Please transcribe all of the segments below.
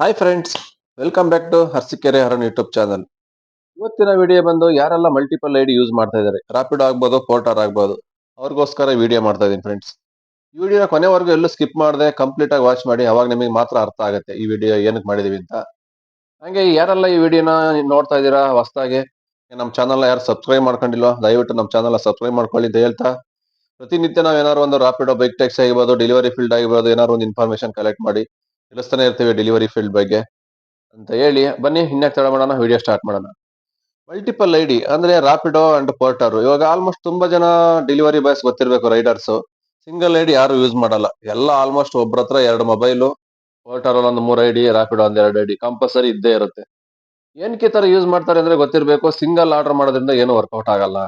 Hi friends welcome back to Harsikere Haran YouTube channel ಇವತ್ತಿನ video ಬಂದು ಯಾರೆಲ್ಲ multiple ID use ಮಾಡ್ತಾ ಇದ್ದಾರೆ ರಾಪಿಡ್ ಆಗ್ಬೋದು ಪೋರ್ಟರ್ ಆಗ್ಬೋದು, ಅವ್ರಿಗೋಸ್ಕರ ವಿಡಿಯೋ ಮಾಡ್ತಾ ಇದೀನಿ ಫ್ರೆಂಡ್ಸ್ ಈ ವಿಡಿಯೋನ ಕೊನೆವರೆಗೂ ಎಲ್ಲೂ ಸ್ಕಿಪ್ ಮಾಡದೆ ಕಂಪ್ಲೀಟ್ ಆಗಿ ವಾಚ್ ಮಾಡಿ, ಅವಾಗ ನಿಮಗೆ ಮಾತ್ರ ಅರ್ಥ ಆಗುತ್ತೆ ಈ ವಿಡಿಯೋ ಏನಕ್ಕೆ ಮಾಡಿದೀವಿ ಅಂತ. ಹಂಗೆ ಯಾರೆಲ್ಲ ಈ ವಿಡಿಯೋನ ನೋಡ್ತಾ ಇದ್ದೀರಾ ಹೊಸದಾಗಿ, ನಮ್ಮ ಚಾನಲ್ನ ಯಾರು ಸಬ್ಸ್ಕ್ರೈಬ್ ಮಾಡ್ಕೊಂಡಿಲ್ವ, ದಯವಿಟ್ಟು ನಮ್ಮ ಚಾನಲ್ನ ಸಬ್ಸ್ಕ್ರೈಬ್ ಮಾಡ್ಕೊಳ್ಳಿ ಅಂತ ಹೇಳ್ತಾ, ಪ್ರತಿನಿತ್ಯ ನಾವು ಏನಾದ್ರು ಒಂದು ರಾಪಿಡೋ ಬೈಕ್ ಟ್ಯಾಕ್ಸಿ ಆಗಿರ್ಬೋದು ಡೆಲಿವರಿ ಫೀಲ್ಡ್ ಆಗಿರ್ಬೋದು, ಏನಾದ್ರು ಒಂದು ಇನ್ಫಾರ್ಮೇಶನ್ ಕಲೆಕ್ಟ್ ಮಾಡಿ ತಿಳಿಸ್ತಾನೆ ಇರ್ತೀವಿ ಡೆಲಿವರಿ ಫೀಲ್ಡ್ ಬಗ್ಗೆ ಅಂತ ಹೇಳಿ. ಬನ್ನಿ ಇನ್ಯಾಕೆ ತಡ ಮಾಡೋಣ ವಿಡಿಯೋ ಸ್ಟಾರ್ಟ್ ಮಾಡೋಣ. ಮಲ್ಟಿಪಲ್ ಐ ಡಿ ಅಂದ್ರೆ ರಾಪಿಡೋ ಅಂಡ್ ಪೋರ್ಟರ್ ಇವಾಗ ಆಲ್ಮೋಸ್ಟ್ ತುಂಬಾ ಜನ ಡೆಲಿವರಿ ಬಾಯ್ಸ್ ಗೊತ್ತಿರಬೇಕು ರೈಡರ್ಸ್ ಸಿಂಗಲ್ ಐಡಿ ಯಾರು ಯೂಸ್ ಮಾಡಲ್ಲ. ಎಲ್ಲ ಆಲ್ಮೋಸ್ಟ್ ಒಬ್ಬರ ಹತ್ರ ಎರಡು ಮೊಬೈಲು ಪೋರ್ಟರಲ್ಲಿ ಒಂದು ಮೂರು ಐಡಿ ರಾಪಿಡೋ ಒಂದು ಎರಡು ಐಡಿ ಕಂಪಲ್ಸರಿ ಇದ್ದೇ ಇರುತ್ತೆ. ಏನಕ್ಕೆ ತರ ಯೂಸ್ ಮಾಡ್ತಾರೆ ಅಂದ್ರೆ ಗೊತ್ತಿರಬೇಕು ಸಿಂಗಲ್ ಆರ್ಡರ್ ಮಾಡೋದ್ರಿಂದ ಏನು ವರ್ಕೌಟ್ ಆಗಲ್ಲ.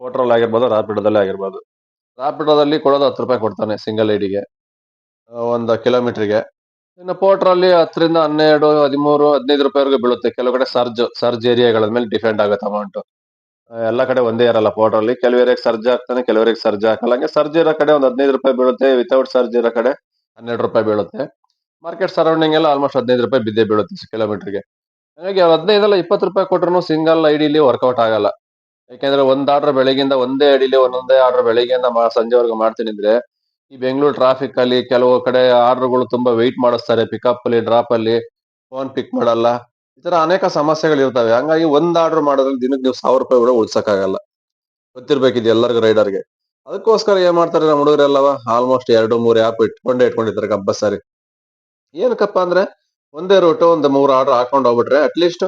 ಪೋರ್ಟರ್ ಆಗಿರ್ಬೋದು ರಾಪಿಡೋದಲ್ಲೇ ಆಗಿರ್ಬೋದು. ರಾಪಿಡೋದಲ್ಲಿ ಕೊಡೋದು ಹತ್ತು ರೂಪಾಯಿ ಕೊಡ್ತಾನೆ ಸಿಂಗಲ್ ಐಡಿಗೆ ಒಂದು ಕಿಲೋಮೀಟರ್ಗೆ ಇನ್ನು ಪೋರ್ಟ್ರಲ್ಲಿ ಹತ್ತರಿಂದ ಹನ್ನೆರಡು, ಹದಿಮೂರು, ಹದಿನೈದು ರೂಪಾಯಿವರೆಗೂ ಬೀಳುತ್ತೆ. ಕೆಲವು ಕಡೆ ಸರ್ಜ್ ಸರ್ಜ್ ಏರಿಯಾಗಳ ಮೇಲೆ ಡಿಫೆಂಡ್ ಆಗುತ್ತೆ ಅಮೌಂಟ್ ಎಲ್ಲ ಕಡೆ ಒಂದೇ ಇರಲ್ಲ ಪೋರ್ಟರ್ ಅಲ್ಲಿ. ಕೆಲವರಿಗೆ ಸರ್ಜ್ ಆಗ್ತಾನೆ ಕೆಲವರಿಗೆ ಸರ್ಜ್ ಹಾಕಲ್ಲ. ಹಂಗೆ ಸರ್ಜ್ ಇರೋ ಕಡೆ ಒಂದು ಹದಿನೈದು ರೂಪಾಯಿ ಬೀಳುತ್ತೆ. ವಿತೌಟ್ ಸರ್ಜ್ ಇರೋ ಕಡೆ ಹನ್ನೆರಡು ರೂಪಾಯಿ ಬೀಳುತ್ತೆ. ಮಾರ್ಕೆಟ್ ಸರೌಂಡಿಂಗ್ ಎಲ್ಲ ಆಲ್ಮೋಸ್ಟ್ ಹದಿನೈದು ರೂಪಾಯಿ ಬಿದ್ದೇ ಬೀಳುತ್ತೆ ಕಿಲೋಮೀಟರ್ಗೆ ಹಾಗಾಗಿ ಹದಿನೈದಲ್ಲ ಇಪ್ಪತ್ತು ರೂಪಾಯಿ ಕೊಟ್ಟರು ಸಿಂಗಲ್ ಐಡಿಲಿ ವರ್ಕೌಟ್ ಆಗಲ್ಲ. ಯಾಕೆಂದ್ರೆ ಒಂದು ಆರ್ಡರ್ ಬೆಳಗಿಂದ ಒಂದೇ ಐಡಿಲಿ ಒಂದೊಂದೇ ಆರ್ಡರ್ ಬೆಳಗ್ಗೆಯಿಂದ ಸಂಜೆವರೆಗೂ ಮಾಡ್ತೀನಿ ಅಂದ್ರೆ ಈ ಬೆಂಗಳೂರು ಟ್ರಾಫಿಕ್ ಅಲ್ಲಿ ಕೆಲವು ಕಡೆ ಆರ್ಡರ್ಗಳು ತುಂಬಾ ವೆಯ್ಟ್ ಮಾಡಿಸ್ತಾರೆ ಪಿಕಪ್ ಅಲ್ಲಿ ಡ್ರಾಪ್ ಅಲ್ಲಿ ಫೋನ್ ಪಿಕ್ ಮಾಡಲ್ಲ. ಈ ತರ ಅನೇಕ ಸಮಸ್ಯೆಗಳು ಇರ್ತವೆ. ಹಂಗಾಗಿ ಒಂದ್ ಆರ್ಡರ್ ಮಾಡೋದ್ರಲ್ಲಿ ದಿನಕ್ಕೆ ನೀವು ಸಾವಿರ ರೂಪಾಯಿ ಕೂಡ ಉಳ್ಸಕ್ಕಾಗಲ್ಲ. ಗೊತ್ತಿರ್ಬೇಕಿದ್ ಎಲ್ಲರಿಗೂ ರೈಡರ್ಗೆ ಅದಕ್ಕೋಸ್ಕರ ಏನ್ ಮಾಡ್ತಾರೆ ನಮ್ಮ ಹುಡುಗರೆಲ್ಲವ ಆಲ್ಮೋಸ್ಟ್ ಎರಡು, ಮೂರು ಆ್ಯಪ್ ಇಟ್ಕೊಂಡೇ ಇಟ್ಕೊಂಡಿರ್ತಾರೆ ಕಂಪಲ್ಸರಿ ಏನಕ್ಕಪ್ಪ ಅಂದ್ರೆ ಒಂದೇ ರೂಟು ಒಂದು ಮೂರು ಆರ್ಡರ್ ಹಾಕೊಂಡು ಹೋಗ್ಬಿಟ್ರೆ ಅಟ್ಲೀಸ್ಟ್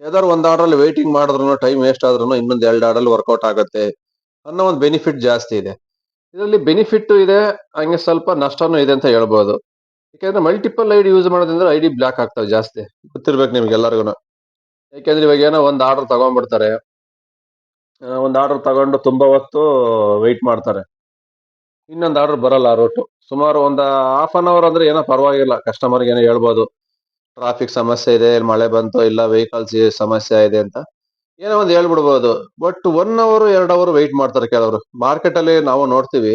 ಯಾವ್ದಾದ್ರು ಒಂದ್ ಆರ್ಡರ್ ವೇಟಿಂಗ್ ಮಾಡಿದ್ರು ಟೈಮ್ ವೇಸ್ಟ್ ಆದ್ರೂ ಇನ್ನೊಂದು ಎರಡು ಆರ್ಡರ್ ವರ್ಕೌಟ್ ಆಗುತ್ತೆ ಅನ್ನೋ ಒಂದು ಬೆನಿಫಿಟ್ ಜಾಸ್ತಿ ಇದೆ. ಇದರಲ್ಲಿ ಬೆನಿಫಿಟ್ ಇದೆ ಹಂಗೆ ಸ್ವಲ್ಪ ನಷ್ಟನೂ ಇದೆ ಅಂತ ಹೇಳ್ಬೋದು. ಯಾಕೆಂದ್ರೆ ಮಲ್ಟಿಪಲ್ ಐಡಿ ಯೂಸ್ ಮಾಡೋದ್ರಿಂದ ಡಿ ಬ್ಲಾಕ್ ಆಗ್ತವೆ ಜಾಸ್ತಿ. ಗೊತ್ತಿರ್ಬೇಕು ನಿಮ್ಗೆ ಎಲ್ಲರಿಗೂ ಯಾಕೆಂದ್ರೆ ಇವಾಗ ಏನೋ ಒಂದು ಆರ್ಡರ್ ತಗೊಂಡ್ಬಿಡ್ತಾರೆ. ಒಂದು ಒಂದ್ ಆರ್ಡರ್ ತಗೊಂಡು ತುಂಬಾ ಹೊತ್ತು ವೆಯ್ಟ್ ಮಾಡ್ತಾರೆ. ಇನ್ನೊಂದು ಆರ್ಡರ್ ಬರಲ್ಲ ಆ ರೂಟ್ ಸುಮಾರು ಒಂದು ಹಾಫ್ ಅನ್ ಅವರ್ ಅಂದ್ರೆ ಏನೋ ಪರವಾಗಿಲ್ಲ. ಕಸ್ಟಮರ್ಗೆ ಏನೋ ಹೇಳ್ಬೋದು. ಟ್ರಾಫಿಕ್ ಸಮಸ್ಯೆ ಇದೆ ಮಳೆ ಬಂತು ಇಲ್ಲ ವೆಹಿಕಲ್ಸ್ ಸಮಸ್ಯೆ ಇದೆ ಅಂತ. ಏನೋ ಒಂದು ಹೇಳ್ಬಿಡ್ಬೋದು. ಬಟ್ ಒನ್ ಅವರ್ ಎರಡು ಅವರ್ ವೆಯ್ಟ್ ಮಾಡ್ತಾರೆ ಕೆಲವರು. ಮಾರ್ಕೆಟ್ ಅಲ್ಲಿ ನಾವು ನೋಡ್ತೀವಿ,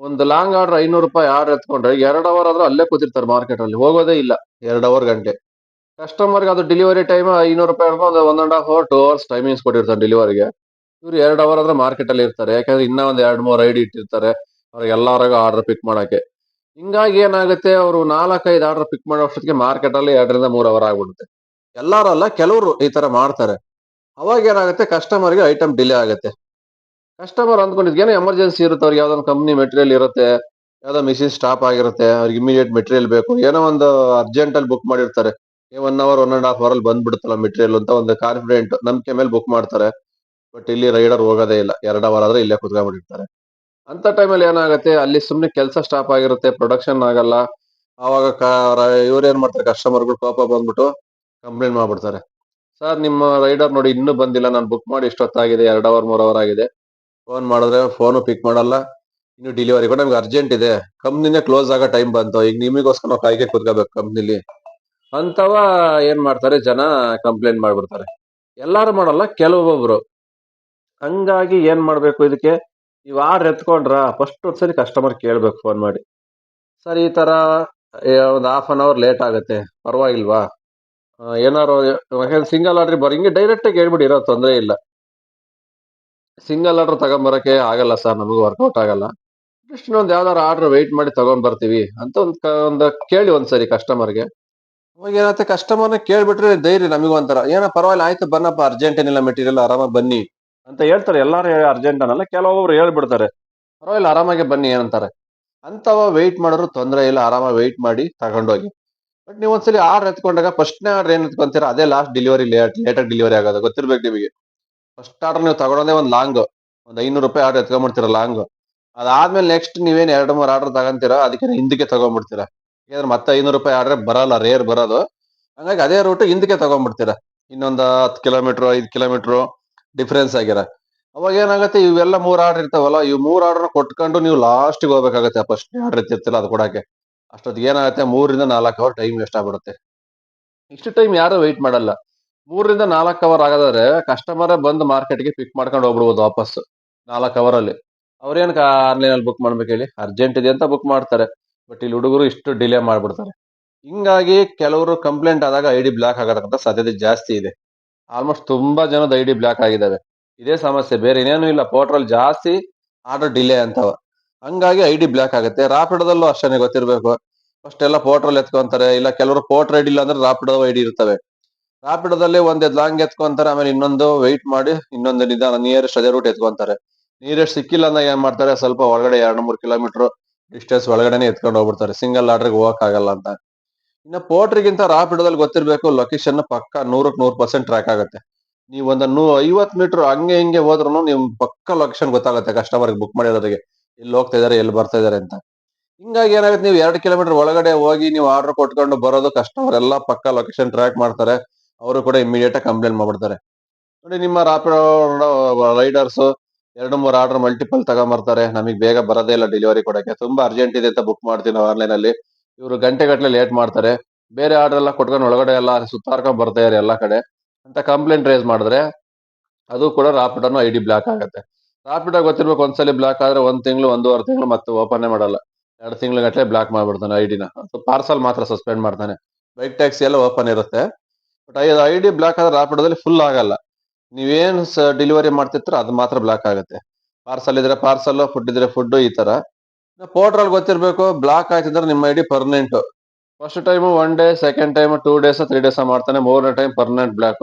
ಒಂದು ಲಾಂಗ್ ಆರ್ಡರ್ ಐನೂರು ರೂಪಾಯಿ ಆರ್ಡರ್ ಎತ್ಕೊಂಡ್ರೆ ಎರಡು ಅವರ್ ಆದ್ರೂ ಅಲ್ಲೇ ಕೂತಿರ್ತಾರೆ ಮಾರ್ಕೆಟ್ ಅಲ್ಲಿ, ಹೋಗೋದೇ ಇಲ್ಲ. ಎರಡು ಅವರ್ ಗಂಟೆ. ಕಸ್ಟಮರ್ಗೆ ಅದು ಡೆಲಿವರಿ ಟೈಮ್ ಐನೂರು ರೂಪಾಯಿ ಒಂದು one and half hour two hours timings ಕೊಟ್ಟಿರ್ತಾರೆ ಡೆಲಿವರಿಗೆ ಇವ್ರು ಎರಡು ಅವರ್ ಆದ್ರೆ ಮಾರ್ಕೆಟ್ ಅಲ್ಲಿ ಇರ್ತಾರೆ. ಯಾಕಂದ್ರೆ ಇನ್ನೂ ಒಂದು ಎರಡು ಮೂರು ಐಡಿ ಇಟ್ಟಿರ್ತಾರೆ, ಅವ್ರಿಗೆ ಎಲ್ಲರಿಗೂ ಆರ್ಡರ್ ಪಿಕ್ ಮಾಡೋಕೆ ಹಿಂಗಾಗಿ ಏನಾಗುತ್ತೆ, ಅವರು ನಾಲ್ಕೈದು ಆರ್ಡರ್ ಪಿಕ್ ಮಾಡೋ ಅಷ್ಟೊತ್ತಿಗೆ ಮಾರ್ಕೆಟ್ ಅಲ್ಲಿ ಎರಡರಿಂದ ಮೂರು ಅವರ್ ಆಗ್ಬಿಡುತ್ತೆ. ಅಲ್ಲ, ಕೆಲವರು ಈ ತರ ಮಾಡ್ತಾರೆ. ಅವಾಗ ಏನಾಗುತ್ತೆ? ಕಸ್ಟಮರ್ಗೆ ಐಟಮ್ ಡಿಲೇ ಆಗುತ್ತೆ. ಕಸ್ಟಮರ್ ಅಂದ್ಕೊಂಡಿದ್ಗೇನೋ ಎಮರ್ಜೆನ್ಸಿ ಇರುತ್ತೆ. ಅವ್ರಿಗೆ ಯಾವ್ದೊಂದು ಕಂಪ್ನಿ ಮೆಟೀರಿಯಲ್ ಇರುತ್ತೆ. ಯಾವ್ದೋ ಮಿಷಿನ್ ಸ್ಟಾಪ್ ಆಗಿರುತ್ತೆ. ಅವ್ರಿಗೆ ಇಮಿಡಿಯೇಟ್ ಮೆಟೀರಿಯಲ್ ಬೇಕು. ಏನೋ ಒಂದು ಅರ್ಜೆಂಟಲ್ಲಿ ಬುಕ್ ಮಾಡಿರ್ತಾರೆ. ಏ one hour one and half ಅವರಲ್ಲಿ ಬಂದ್ಬಿಡುತ್ತಲ್ಲ ಮೆಟೀರಿಯಲ್ ಅಂತ ಒಂದು ಕಾನ್ಫಿಡೆಂಟ್ ನಂಬಿಕೆ ಮೇಲೆ ಬುಕ್ ಮಾಡ್ತಾರೆ. ಬಟ್ ಇಲ್ಲಿ ರೈಡರ್ ಹೋಗೋದೇ ಇಲ್ಲ. ಎರಡು ಅವರ್ ಆದ್ರೆ ಇಲ್ಲೇ ಕುತ್ಕೊಂಡ್ಬಿಟ್ಟಿರ್ತಾರೆ. ಅಂತ ಟೈಮಲ್ಲಿ ಏನಾಗುತ್ತೆ? ಅಲ್ಲಿ ಸುಮ್ಮನೆ ಕೆಲಸ ಸ್ಟಾಪ್ ಆಗಿರುತ್ತೆ. ಪ್ರೊಡಕ್ಷನ್ ಆಗಲ್ಲ. ಅವಾಗ ಇವ್ರು ಏನ್ ಮಾಡ್ತಾರೆ? ಕಸ್ಟಮರ್ಗಳು ಕೋಪ ಬಂದ್ಬಿಟ್ಟು ಕಂಪ್ಲೇಂಟ್ ಮಾಡ್ಬಿಡ್ತಾರೆ. ಸರ್, ನಿಮ್ಮ ರೈಡರ್ ನೋಡಿ ಇನ್ನೂ ಬಂದಿಲ್ಲ. ನಾನು ಬುಕ್ ಮಾಡಿ ಇಷ್ಟೊತ್ತಾಗಿದೆ ಎರಡು ಅವರ್ ಮೂರು ಅವರ್ ಆಗಿದೆ. ಫೋನ್ ಮಾಡಿದ್ರೆ ಫೋನು ಪಿಕ್ ಮಾಡಲ್ಲ. ಇನ್ನು ಡೆಲಿವರಿ ಕೂಡ ನಮ್ಗೆ ಅರ್ಜೆಂಟ್ ಇದೆ. ಕಂಪ್ನಿನೇ ಕ್ಲೋಸ್ ಆಗೋ ಟೈಮ್ ಬಂತು. ಈಗ ನಿಮಗೋಸ್ಕರ ನಾವು ಕಾಯ್ಕೆ ಕೂತ್ಕೋಬೇಕು ಕಂಪ್ನಿಲಿ ಅಂತವ ಏನು ಮಾಡ್ತಾರೆ ಜನ ಕಂಪ್ಲೇಂಟ್ ಮಾಡಿಬಿಡ್ತಾರೆ. ಎಲ್ಲರೂ ಮಾಡಲ್ಲ ಕೆಲವೊಬ್ಬರು ಹಂಗಾಗಿ ಏನು ಮಾಡಬೇಕು ಇದಕ್ಕೆ? ನೀವು ಆರ್ಡ್ರ್ ಎತ್ಕೊಂಡ್ರ? ಫಸ್ಟ್ ಒಂದ್ಸರಿ ಕಸ್ಟಮರ್ ಕೇಳ್ಬೇಕು ಫೋನ್ ಮಾಡಿ. ಸರ್, ಈ ತರ ಒಂದು ಹಾಫ್ ಅನ್ ಅವರ್ ಲೇಟ್ ಆಗುತ್ತೆ. ಪರವಾಗಿಲ್ವಾ? ಏನಾರು ಸಿಂಗಲ್ ಆರ್ಡ್ರಿ ಬರೋ ಹಿಂಗೆ ಡೈರೆಕ್ಟ್ ಆಗಿ ಹೇಳ್ಬಿಡಿ, ಇರೋ ತೊಂದರೆ ಇಲ್ಲ. ಸಿಂಗಲ್ ಆರ್ಡರ್ ತಗೊಂಬರಕ್ಕೆ ಆಗಲ್ಲ ಸರ್, ನಮಗೂ ವರ್ಕೌಟ್ ಆಗಲ್ಲ. ಜಸ್ಟ್ ಇನ್ನೊಂದು ಯಾವ್ದಾರು ಆರ್ಡರ್ ವೆಯ್ಟ್ ಮಾಡಿ ತಗೊಂಡ್ ಬರ್ತೀವಿ ಅಂತ ಒಂದು ಒಂದ್ ಕೇಳಿ ಒಂದ್ಸರಿ ಕಸ್ಟಮರ್ಗೆ ಅವಾಗ ಏನಾಗುತ್ತೆ ಕಸ್ಟಮರ್ನ ಕೇಳ್ಬಿಟ್ರೆ ಧೈರ್ಯ ನಮಗೂ ಒಂಥರ. ಏನೋ ಪರವಾಗಿಲ್ಲ, ಆಯ್ತು ಬನ್ನಪ್ಪ ಅರ್ಜೆಂಟ್ ಏನಿಲ್ಲ ಮೆಟೀರಿಯಲ್ ಆರಾಮಾಗಿ ಬನ್ನಿ ಅಂತ ಹೇಳ್ತಾರೆ. ಎಲ್ಲಾರು ಅರ್ಜೆಂಟ್ ಅನ್ನಲ್ಲ, ಕೆಲವೊಬ್ರು ಹೇಳ್ಬಿಡ್ತಾರೆ. ಪರವಾಗಿಲ್ಲ, ಆರಾಮಾಗಿ ಬನ್ನಿ ಏನಂತಾರೆ. ಅಂತವ ವೆಯ್ಟ್ ಮಾಡಿದ್ರು ತೊಂದರೆ ಇಲ್ಲ, ಆರಾಮಾಗಿ ವೆಯ್ಟ್ ಮಾಡಿ ತಗೊಂಡೋಗಿ. ಬಟ್ ನೀವು ಒಂದ್ಸಲಿ ಆರ್ಡರ್ ಎತ್ಕೊಂಡಾಗ ಫಸ್ಟ್ನೇ ಆರ್ಡರ್ ಏನ್ ಎತ್ಕೊಂತೀರಾ? ಅದೇ ಲಾಸ್ಟ್ ಡೆಲಿವರಿ ಲೇಟ್ ಲೇಟಾಗಿ ಡೆಲಿವರಿ ಆಗೋದು. ಗೊತ್ತಿರ್ಬೇಕು ನಿಮಗೆ. ಫಸ್ಟ್ ಆರ್ಡರ್ ನೀವು ತಗೊಳೋದೇ ಒಂದು ಲಾಂಗ್ ಒಂದು ಐನೂರು ರೂಪಾಯಿ ಆರ್ಡರ್ ಎತ್ಕೊಂಡ್ಬಿಡ್ತೀರಾ ಲಾಂಗ್ ಅದಾದ್ಮೇಲೆ ನೆಕ್ಸ್ಟ್ ನೀವೇನು ಎರಡು ಮೂರು ಆರ್ಡರ್ ತಗೊಂತೀರ, ಅದಕ್ಕೆ ಹಿಂದಕ್ಕೆ ತಗೊಂಡ್ಬಿಡ್ತೀರಾ. ಯಾಕಂದ್ರೆ ಮತ್ತೆ ಐನೂರು ರೂಪಾಯಿ ಆರ್ಡರ್ ಬರಲ್ಲ ರೇರ್ ಬರೋದು. ಹಂಗಾಗಿ ಅದೇ ರೂಟ್ ಹಿಂದಕ್ಕೆ ತಗೊಂಡ್ಬಿಡ್ತೀರಾ. ಇನ್ನೊಂದು ಹತ್ತು ಕಿಲೋಮೀಟರ್ ಐದು ಕಿಲೋಮೀಟರ್ ಡಿಫ್ರೆನ್ಸ್ ಆಗಿರ. ಅವಾಗ ಏನಾಗುತ್ತೆ, ಇವೆಲ್ಲ ಮೂರು ಆರ್ಡರ್ ಇರ್ತಾವಲ್ಲ ಇವ್ ಮೂರು ಆರ್ಡರ್ ಕೊಟ್ಕೊಂಡು ನೀವು ಲಾಸ್ಟ್ ಹೋಗ್ಬೇಕಾಗತ್ತೆ. ಫಸ್ಟ್ ಆರ್ಡರ್ ಇರ್ತಿರ್ತಿಲ್ಲ ಅದು ಕೊಡಕ್ಕೆ. ಅಷ್ಟೊತ್ತಿಗೆ ಏನಾಗುತ್ತೆ? ಮೂರರಿಂದ ನಾಲ್ಕು ಅವರ್ ಟೈಮ್ ವೇಸ್ಟ್ ಆಗ್ಬಿಡುತ್ತೆ. ಇಷ್ಟು ಟೈಮ್ ಯಾರು ವೆಯ್ಟ್ ಮಾಡಲ್ಲ. ಮೂರರಿಂದ ನಾಲ್ಕು ಅವರ್ ಆಗದಾದ್ರೆ ಕಸ್ಟಮರೇ ಬಂದು ಮಾರ್ಕೆಟ್ಗೆ ಪಿಕ್ ಮಾಡ್ಕೊಂಡು ಹೋಗ್ಬಿಡ್ಬೋದು ವಾಪಸ್ ನಾಲ್ಕು ಅವರ್ ಅಲ್ಲಿ ಆನ್ಲೈನಲ್ಲಿ ಬುಕ್ ಮಾಡ್ಬೇಕು ಹೇಳಿ? ಅರ್ಜೆಂಟ್ ಇದೆ ಅಂತ ಬುಕ್ ಮಾಡ್ತಾರೆ. ಬಟ್ ಇಲ್ಲಿ ಹುಡುಗರು ಇಷ್ಟು ಡಿಲೇ ಮಾಡ್ಬಿಡ್ತಾರೆ. ಹಿಂಗಾಗಿ ಕೆಲವರು ಕಂಪ್ಲೇಂಟ್ ಆದಾಗ ಐ ಡಿ ಬ್ಲಾಕ್ ಆಗತಕ್ಕಂಥ ಸಾಧ್ಯತೆ ಜಾಸ್ತಿ ಇದೆ. ಆಲ್ಮೋಸ್ಟ್ ತುಂಬಾ ಜನದ ಐ ಡಿ ಬ್ಲಾಕ್ ಆಗಿದ್ದಾವೆ. ಇದೇ ಸಮಸ್ಯೆ. ಬೇರೆ ಇನ್ನೇನು ಇಲ್ಲ. ಪೋರ್ಟ್ರಲ್ ಜಾಸ್ತಿ, ಆರ್ಡರ್ ಡಿಲೇ ಅಂತವ. ಹಂಗಾಗಿ ಐ ಡಿ ಬ್ಲಾಕ್ ಆಗುತ್ತೆ. ರಾಪಿಡೋದಲ್ಲೂ ಅಷ್ಟೇ ಗೊತ್ತಿರಬೇಕು. ಫಸ್ಟ್ ಎಲ್ಲ ಪೋರ್ಟ್ರಲ್ಲಿ ಎತ್ಕೊಂತಾರೆ. ಇಲ್ಲ ಕೆಲವರು ಪೋರ್ಟ್ ಐಡಿ ಇಲ್ಲ ಅಂದ್ರೆ ರಾಪಿಡೋ ಐ ಡಿ ಇರ್ತವೆ ರಾಪಿಡೋದಲ್ಲಿ ಒಂದ್ ಲಾಂಗ್ ಎತ್ಕೊಂತಾರೆ, ಆಮೇಲೆ ಇನ್ನೊಂದು ವೆಯ್ಟ್ ಮಾಡಿ ಇನ್ನೊಂದು ನಿಧಾನ ನಿಯರೆಸ್ಟ್ ಅದೇ ರೂಟ್ ಎತ್ಕೊಂತಾರೆ. ನಿಯರೆಸ್ಟ್ ಸಿಕ್ಕಿಲ್ಲ ಅಂದಾಗ ಏನ್ ಮಾಡ್ತಾರೆ? ಸ್ವಲ್ಪ ಒಳಗಡೆ ಎರಡು ಮೂರು ಕಿಲೋಮೀಟರ್ ಡಿಸ್ಟೆನ್ಸ್ ಒಳಗಡೆನೆ ಎತ್ಕೊಂಡು ಹೋಗ್ಬಿಡ್ತಾರೆ. ಸಿಂಗಲ್ ಆರ್ಡರ್ಗೆ ಹೋಗಕ್ ಆಗಲ್ಲ ಅಂತ. ಇನ್ನು ಪೋರ್ಟ್ರಿಗಿಂತ ರಾಪಿಡೋದಲ್ಲಿ ಗೊತ್ತಿರಬೇಕು ಲೊಕೇಶನ್ ಪಕ್ಕ ನೂರಕ್ ನೂರ್ ಪರ್ಸೆಂಟ್ ಟ್ರ್ಯಾಕ್ ಆಗುತ್ತೆ. ನೀವು ಒಂದು ನೂ ಐವತ್ ಮೀಟರ್ ಹಂಗೆ ಹಿಂಗೆ ಹೋದ್ರು ನಿಮ್ ಪಕ್ಕ ಲೊಕೇಶನ್ ಗೊತ್ತಾಗುತ್ತೆ ಕಸ್ಟಮರ್ಗೆ ಬುಕ್ ಮಾಡಿರೋರಿಗೆ. ಎಲ್ಲಿ ಹೋಗ್ತಾ ಇದಾರೆ, ಎಲ್ಲಿ ಬರ್ತಾ ಇದಾರೆ ಅಂತ. ಹಿಂಗಾಗಿ ಏನಾಗುತ್ತೆ, ನೀವು ಎರಡು ಕಿಲೋಮೀಟರ್ ಒಳಗಡೆ ಹೋಗಿ ನೀವು ಆರ್ಡರ್ ಕೊಟ್ಕೊಂಡು ಬರೋದು ಕಷ್ಟ. ಅವರೆಲ್ಲ ಪಕ್ಕ ಲೊಕೇಶನ್ ಟ್ರ್ಯಾಕ್ ಮಾಡ್ತಾರೆ. ಅವರು ಕೂಡ ಇಮಿಡಿಯೇಟ್ ಆಗಿ ಕಂಪ್ಲೇಂಟ್ ಮಾಡ್ಬಿಡ್ತಾರೆ. ನೋಡಿ, ನಿಮ್ಮ ರಾಪಿಡ್ ರೈಡರ್ಸ್ ಎರಡು, ಮೂರು ಆರ್ಡರ್ ಮಲ್ಟಿಪಲ್ ತಗೊಂಬರ್ತಾರೆ. ನಮಗೆ ಬೇಗ ಬರೋದೇ ಇಲ್ಲ ಡೆಲಿವರಿ ಕೊಡಕ್ಕೆ. ತುಂಬಾ ಅರ್ಜೆಂಟ್ ಇದೆ ಅಂತ ಬುಕ್ ಮಾಡ್ತೀವಿ ನಾವು ಆನ್ಲೈನ್ ಅಲ್ಲಿ. ಇವರು ಗಂಟೆಗಟ್ಟಲೆ ಲೇಟ್ ಮಾಡ್ತಾರೆ. ಬೇರೆ ಆರ್ಡರ್ ಎಲ್ಲ ಕೊಟ್ಕೊಂಡು ಒಳಗಡೆ ಎಲ್ಲ ಸುತ್ತಾರ್ಕೊಂಡು ಬರ್ತಾ ಇದಾರೆ ಎಲ್ಲ ಕಡೆ. ಅಂತ ಕಂಪ್ಲೇಂಟ್ ರೇಸ್ ಮಾಡಿದ್ರೆ, ಅದು ಕೂಡ ರಾಪಿಡೋನು ಐ ಬ್ಲಾಕ್ ಆಗುತ್ತೆ. ರಾಪಿಡೋ ಗೊತ್ತಿರ್ಬೇಕು ಒಂದ್ಸಲಿ ಬ್ಲಾಕ್ ಆದ್ರೆ ಒಂದ್ ತಿಂಗಳು, ಒಂದೂವರೆ ತಿಂಗಳು ಮತ್ತೆ ಓಪನ್ ಮಾಡಲ್ಲ. ಎರಡು ತಿಂಗಳ ಗಟ್ಟಲೆ ಬ್ಲಾಕ್ ಮಾಡ್ಬಿಡ್ತಾನೆ ಐಡಿನ ಪಾರ್ಸಲ್ ಮಾತ್ರ ಸಸ್ಪೆಂಡ್ ಮಾಡ್ತಾನೆ. ಬೈಕ್ ಟ್ಯಾಕ್ಸಿ ಎಲ್ಲ ಓಪನ್ ಇರುತ್ತೆ. ಬಟ್ ಐ ಡಿ ಬ್ಲಾಕ್ ಆದ್ರೆ ರಾಪಿಡೋದಲ್ಲಿ ಫುಲ್ ಆಗಲ್ಲ. ನೀವೇನ್ ಡೆಲಿವರಿ ಮಾಡ್ತಿರ್ತೀರ ಅದು ಮಾತ್ರ ಬ್ಲಾಕ್ ಆಗುತ್ತೆ. ಪಾರ್ಸಲ್ ಇದ್ರೆ ಪಾರ್ಸಲ್ ಫುಡ್ ಇದ್ರೆ ಫುಡ್ ಈ ತರ. ಪೋರ್ಟ್ರಲ್ ಗೊತ್ತಿರ್ಬೇಕು ಬ್ಲಾಕ್ ಆಯ್ತಿದ್ರೆ ನಿಮ್ಮ I D permanent first time one day second time two days three days ಮಾಡ್ತಾನೆ. ಮೂರನೇ ಟೈಮ್ ಪರ್ಮನೆಂಟ್ ಬ್ಲಾಕ್